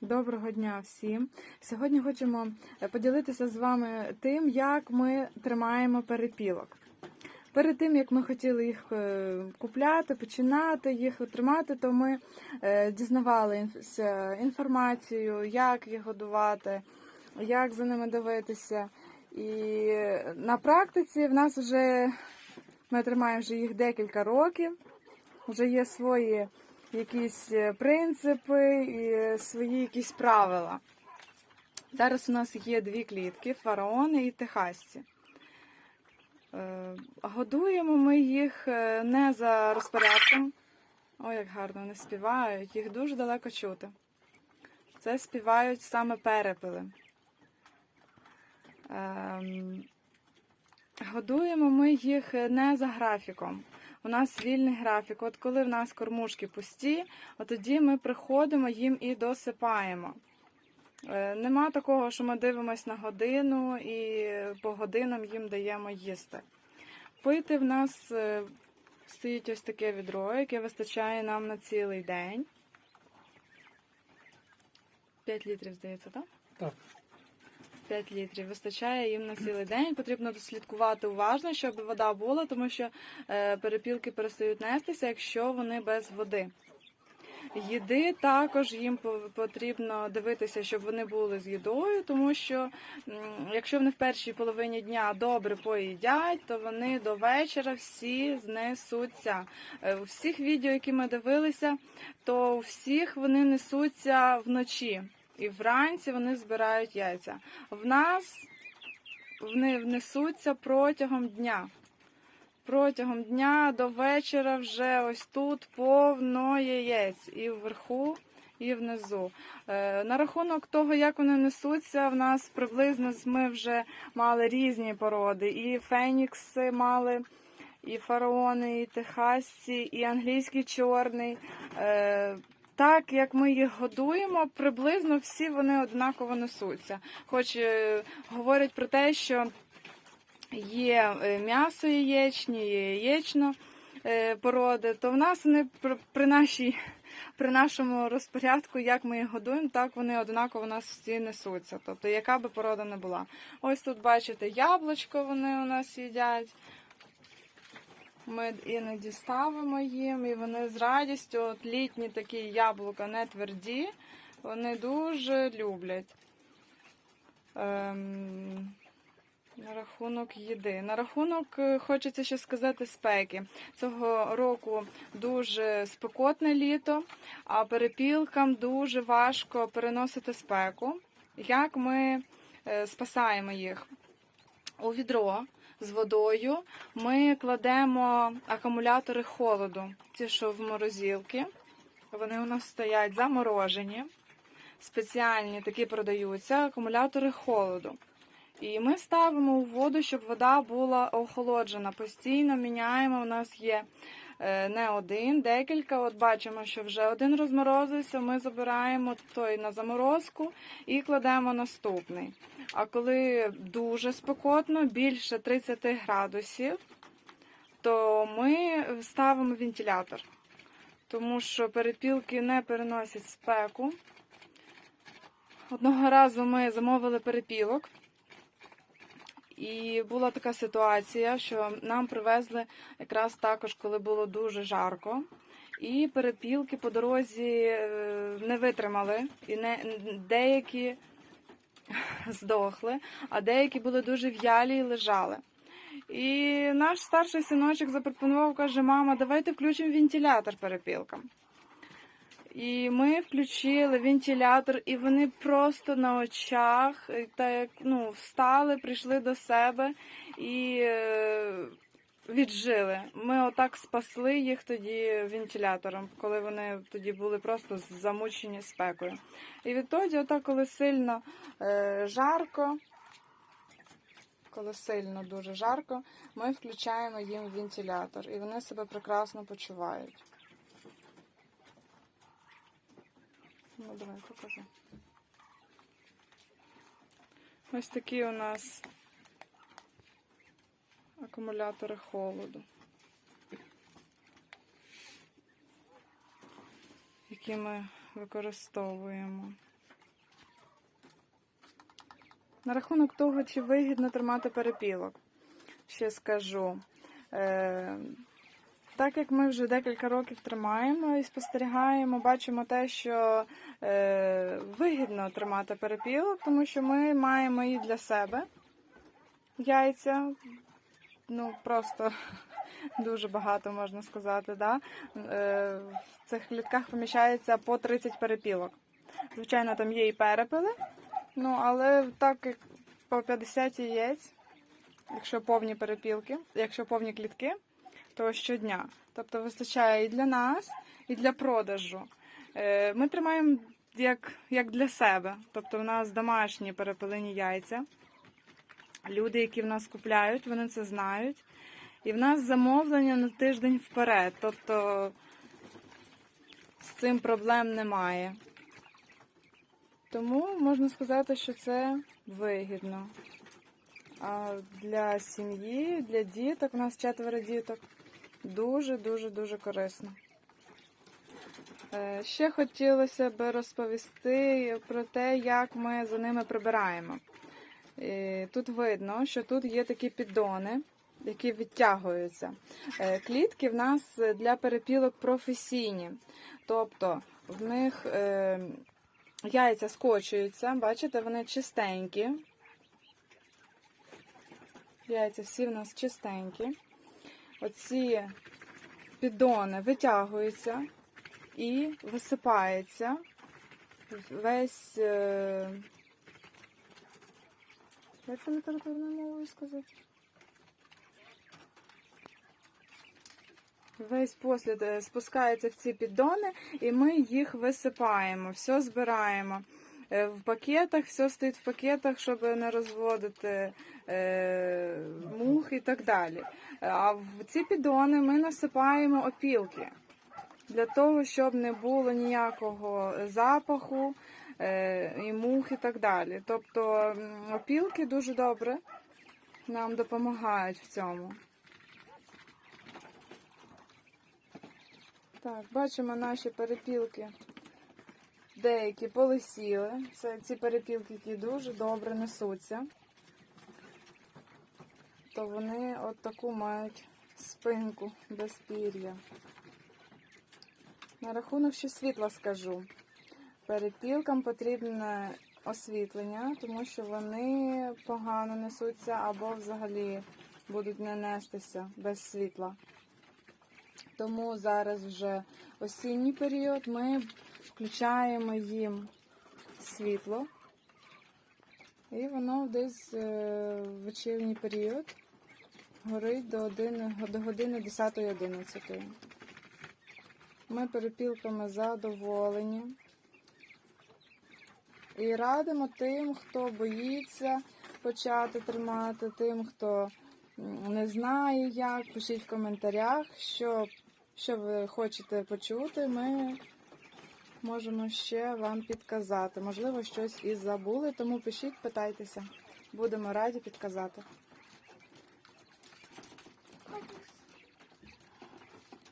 Доброго дня всім. Сьогодні хочемо е, поділитися з вами тим, як ми тримаємо перепілок. Перед тим, як ми хотіли їх е, купляти, починати їх тримати, то ми е, дізнавалися інформацію, як їх годувати, як за ними дивитися. І на практиці в нас вже ми тримаємо вже їх декілька років, вже є свої якісь е, принципи і свої якісь правила. Зараз у нас є дві клітки фараони і техасці. Е, Годуємо ми їх е, не за розпорядком. Ой, як гарно вони співають, їх дуже далеко чути. Це співають саме перепили. Ем, Годуємо ми їх не за графіком. У нас вільний графік. От коли в нас кормушки пусті, от тоді ми приходимо їм і досипаємо. Е, Нема такого, що ми дивимося на годину і по годинам їм даємо їсти. Пити в нас е, стоїть ось таке відро, яке вистачає нам на цілий день. 5 літрів, здається, так? Так. 5 літрів вистачає їм на цілий день. Потрібно дослідкувати уважно, щоб вода була, тому що е, перепілки перестають нестися, якщо вони без води. Їди також їм по- потрібно дивитися, щоб вони були з їдою, тому що якщо вони в першій половині дня добре поїдять, то вони до вечора всі знесуться. Е, У всіх відео, які ми дивилися, то у всіх вони несуться вночі. І вранці вони збирають яйця. В нас вони внесуться протягом дня. Протягом дня до вечора вже ось тут повно яєць і вверху, і внизу. Е, на рахунок того, як вони несуться, в нас приблизно ми вже мали різні породи. І фенікси мали, і фараони, і техасці, і англійський чорний. Так як ми їх годуємо, приблизно всі вони однаково несуться. Хоч е, говорять про те, що є е, м'ясо яєчні, є яєчно е, породи, то в нас вони при, нашій, при нашому розпорядку, як ми їх годуємо, так вони однаково у нас всі несуться. Тобто, яка би порода не була. Ось тут бачите, яблучко вони у нас їдять. Ми іноді ставимо їм, і вони з радістю, от літні такі яблука не тверді, вони дуже люблять. Ем, на рахунок їди. На рахунок е, хочеться ще сказати спеки. Цього року дуже спекотне літо, а перепілкам дуже важко переносити спеку. Як ми е, спасаємо їх? У відро з водою ми кладемо акумулятори холоду. Ті, що в морозилки. Вони у нас стоять заморожені. Спеціальні такі продаються акумулятори холоду. І ми ставимо у воду, щоб вода була охолоджена. Постійно міняємо. У нас є е, не один, декілька. От бачимо, що вже один розморозився. Ми забираємо той на заморозку і кладемо наступний. А коли дуже спекотно, більше 30 градусів, то ми ставимо вентилятор. Тому що перепілки не переносять спеку. Одного разу ми замовили перепілок. І була така ситуація, що нам привезли якраз також, коли було дуже жарко. І перепілки по дорозі е, не витримали, і не деякі здохли, а деякі були дуже в'ялі і лежали. І наш старший синочок запропонував, каже: мама, давайте включимо вентилятор перепілкам. І ми включили вентилятор, і вони просто на очах е, так, ну, встали, прийшли до себе і е, віджили. Ми отак спасли їх тоді вентилятором, коли вони тоді були просто замучені спекою. І відтоді, отак, коли сильно е, жарко, коли сильно дуже жарко, ми включаємо їм вентилятор, і вони себе прекрасно почувають. Ну, давай покажу. Ось такі у нас акумулятори холоду, які ми використовуємо. На рахунок того, чи вигідно тримати перепілок, ще скажу. Е, так як ми вже декілька років тримаємо і спостерігаємо, бачимо те, що е, вигідно тримати перепілок, тому що ми маємо і для себе яйця. Ну, просто дуже багато можна сказати. Да? Е, в цих клітках поміщається по 30 перепілок. Звичайно, там є і перепили, ну але так як по 50 яєць, якщо повні перепілки, якщо повні клітки, то щодня. Тобто вистачає і для нас, і для продажу. Е, Ми тримаємо як, як для себе. Тобто, в нас домашні перепилені яйця. Люди, які в нас купляють, вони це знають. І в нас замовлення на тиждень вперед. Тобто з цим проблем немає. Тому можна сказати, що це вигідно. А для сім'ї, для діток, у нас четверо діток, дуже-дуже дуже корисно. Е, Ще хотілося б розповісти про те, як ми за ними прибираємо. Тут видно, що тут є такі піддони, які відтягуються. Е, Клітки в нас для перепілок професійні, тобто в них е, яйця скочуються, бачите, вони чистенькі. Яйця всі в нас чистенькі. Оці піддони витягуються і висипається весь. е, Як це літературною мовою сказати? Весь послід е, спускається в ці піддони, і ми їх висипаємо, все збираємо. Е, В пакетах, все стоїть в пакетах, щоб не розводити мух і так далі. А в ці піддони ми насипаємо опілки для того, щоб не було ніякого запаху е, і мух і так далі. Тобто опілки дуже добре нам допомагають в цьому. Так, бачимо наші перепілки. Деякі полисіли. Це ці перепілки, які дуже добре несуться. То вони от таку мають спинку без пір'я. На рахунок ще світла скажу. Перепілкам потрібне освітлення, тому що вони погано несуться або взагалі будуть не нестися без світла. Тому зараз вже осінній період ми включаємо їм світло. І воно десь е, в вечірній період горить до, до години 10-11. Ми перепілками задоволені. І радимо тим, хто боїться почати тримати, тим, хто не знає як, пишіть в коментарях, що, що ви хочете почути. Ми можемо ще вам підказати. Можливо, щось і забули, тому пишіть, питайтеся. Будемо раді підказати.